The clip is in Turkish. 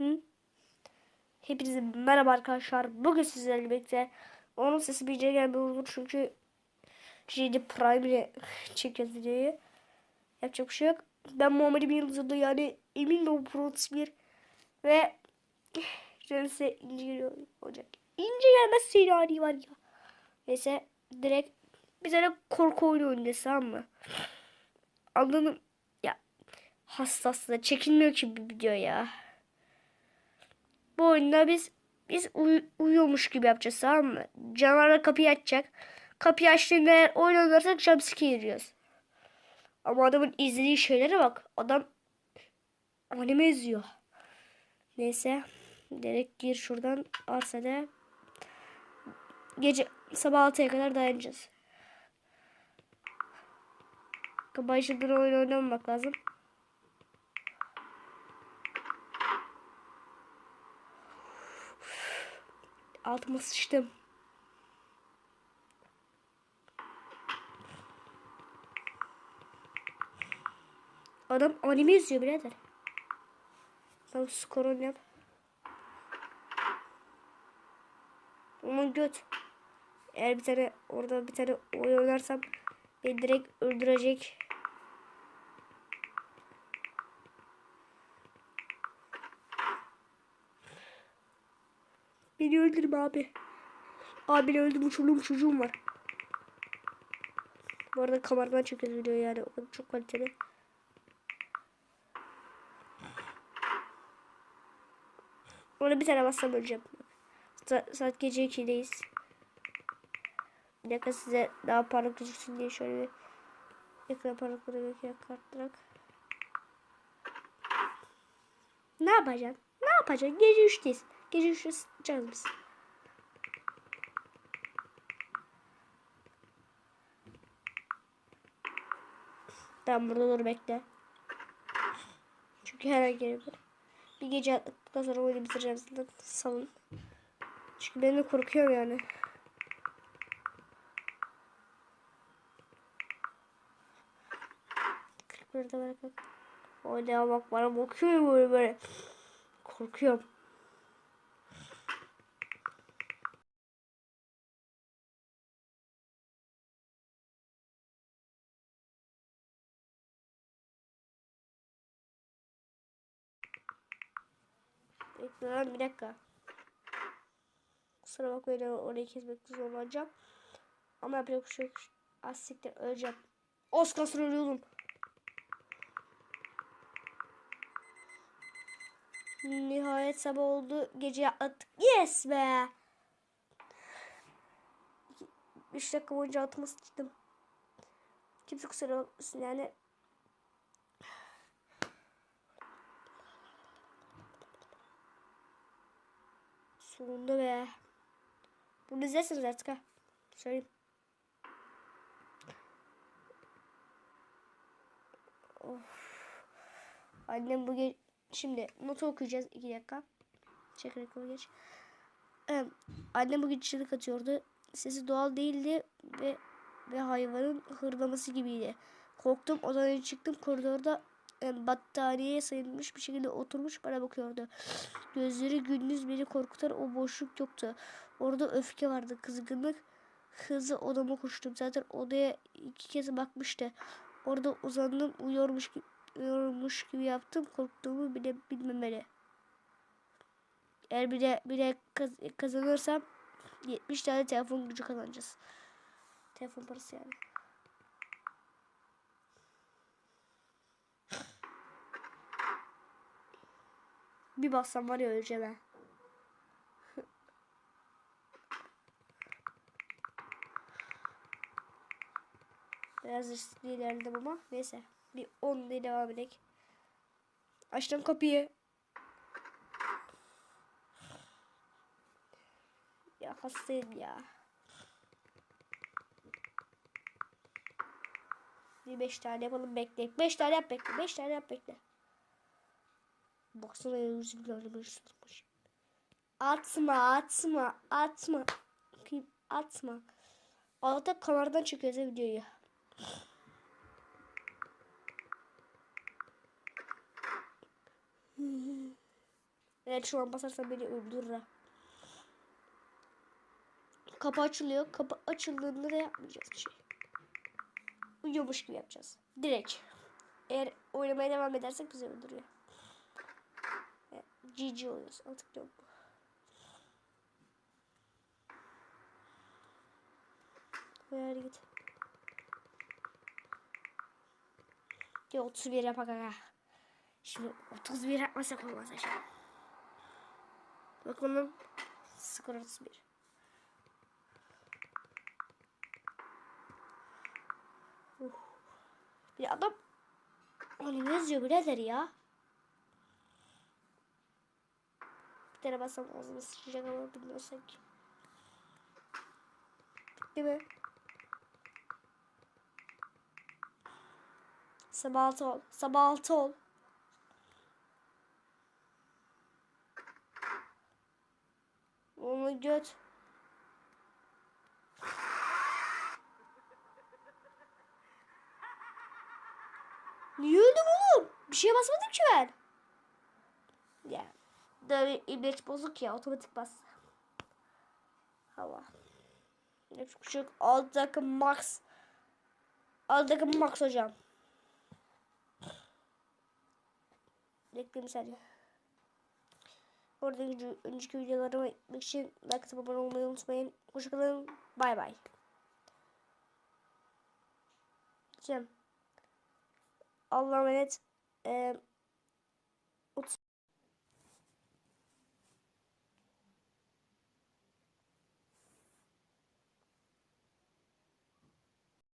Hı? Hepinize merhaba arkadaşlar. Bugün sizlerle birlikte onun sesi bir gelme olur çünkü şeyde Prime ile çekiyoruz videoyu. Yapacak bir şey yok. Ben Muhammed'im Yıldız'da yani emin ol Pro bir ve şöyle size ince geliyor olacak. İnce gelmez seyri var ya. Neyse direkt bir tane korku oyunu oynayacağız tamam mı? Anladım. Ya hassasla çekilmiyor ki bir video ya. Bu oyunda biz biz uy- uyuyormuş gibi yapacağız tamam mı? Canavar kapıyı açacak. Kapıyı açtığında eğer oyun oynarsak jumpscare yiyoruz. Ama adamın izlediği şeylere bak. Adam anime izliyor. Neyse. Direkt gir şuradan arsada. Gece sabah 6'ya kadar dayanacağız. Başladığın oyun oynamamak lazım. Altıma sıçtım. Adam anime izliyor birader. Tamam skorunu yap. Aman göt. Eğer bir tane orada bir tane oyun oynarsam beni direkt öldürecek. Beni öldürme abi. Abi öldüm uçurduğum çocuğum var. Bu arada kameradan çekiyoruz video yani. O çok kaliteli. Ona bir tane bassam öleceğim. Sa saat gece 2'deyiz. Bir dakika size daha parlak gözüksün diye şöyle bir ekran parlaklığı yakartarak. Ne yapacaksın? Ne yapacaksın? Gece 3'teyiz. Gece 3'te sıçacağız biz. Tamam burada dur bekle. Çünkü her an gelebilir. Bir gece attıktan sonra oyunu bitireceğim zaten. Salın. Çünkü ben de korkuyorum yani. Kırklarda bırak. Oynaya bak bana bakıyor böyle böyle. Korkuyorum. Bekle bir dakika. Kusura bakmayın orayı kesmekte zorlanacağım. Ama yapacak bir şey yok. Az siktir öleceğim. Oscar ölüyordum. Nihayet sabah oldu. Gece attık. Yes be. 3 dakika boyunca altıma sıçtım. Kimse kusura bakmasın yani. Sonunda be. Bunu izlersiniz artık ha. Söyleyeyim. Of. Annem bugün şimdi notu okuyacağız. iki dakika. Çek reklamı geç. Annem bugün çığlık atıyordu. Sesi doğal değildi ve ve hayvanın hırlaması gibiydi. Korktum odadan çıktım koridorda battaniyeye sayılmış bir şekilde oturmuş bana bakıyordu. Gözleri gündüz beni korkutan o boşluk yoktu. Orada öfke vardı, kızgınlık. Hızlı odama koştum. Zaten odaya iki kez bakmıştı. Orada uzandım, uyuyormuş gibi, uyuyormuş gibi yaptım. Korktuğumu bile bilmemeli. Eğer bir de, bir de kaz, kazanırsam 70 tane telefon gücü kazanacağız. Telefon parası yani. Bir bassam var ya öleceğim ha. Biraz riskli ilerledim ama neyse. Bir 10 diye devam edelim. Açtım kapıyı. Ya hastayım ya. Bir 5 tane yapalım bekle. 5 tane yap bekle. 5 tane yap bekle. Baksana yüzü tutmuş. Atma atma atma. Bakayım, Atma. Altta kameradan çekiyoruz videoyu. Eğer şu an basarsan beni öldürür. Kapı açılıyor. Kapı açıldığında da yapmayacağız bir şey. Uyuyormuş gibi yapacağız. Direkt. Eğer oynamaya devam edersek bizi öldürüyor. GG. Artık yok. Ver git. Ya 31 yapak aga. Şimdi 31 yapmasak olmaz aşağı. Bakalım. Skor 31. Uh. Bir adam onu yazıyor birader ya? Bir tane bassam ağzıma sıçacak ama bilmiyorsak. Bitti mi? Sabah altı ol. Sabah altı ol. Onu göt. Niye öldüm oğlum? Bir şeye basmadım ki ben. Böyle ibret bozuk ya. Otomatik bas. Hava. Çok küçük. Alt takım max. Alt takım max hocam. Bekleyin bir saniye. Orada önceki, videolarıma gitmek için like abone olmayı unutmayın. Hoşçakalın. Bay bay. Cem. Allah'a emanet. Ee,